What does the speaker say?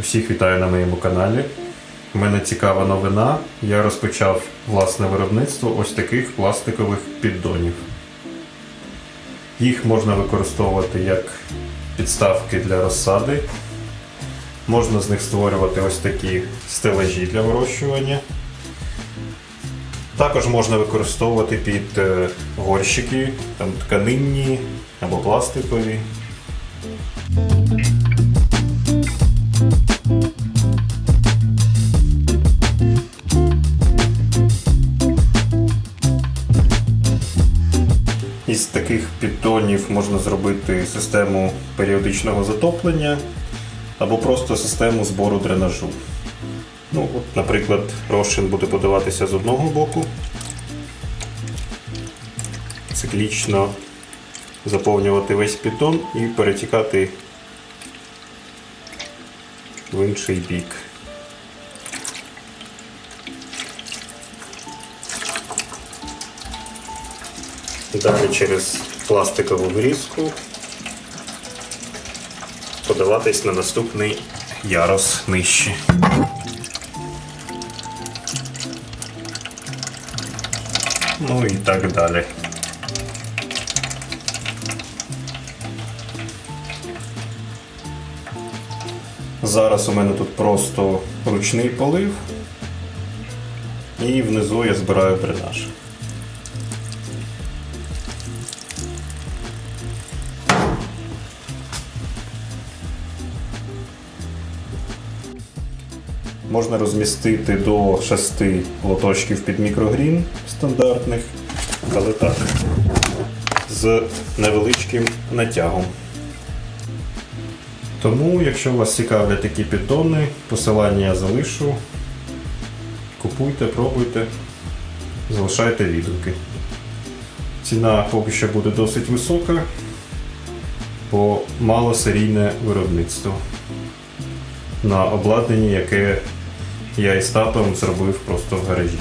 Усіх вітаю на моєму каналі. У мене цікава новина. Я розпочав власне виробництво ось таких пластикових піддонів. Їх можна використовувати як підставки для розсади. Можна з них створювати ось такі стелажі для вирощування. Також можна використовувати під е, горщики, там тканинні або пластикові. Таких піддонів можна зробити систему періодичного затоплення або просто систему збору дренажу. Ну, от, наприклад, розчин буде подаватися з одного боку, циклічно заповнювати весь піддон і перетікати в інший бік. Далі через пластикову врізку подаватись на наступний ярус нижче. Ну і так далі. Зараз у мене тут просто ручний полив, і внизу я збираю дренаж. Можна розмістити до 6 лоточків під мікрогрін стандартних, але так, з невеличким натягом. Тому, якщо вас цікавлять такі піддони, посилання я залишу. Купуйте, пробуйте, залишайте відгуки. Ціна поки що буде досить висока, бо малосерійне виробництво на обладнанні, яке я із татом зробив просто в гаражі.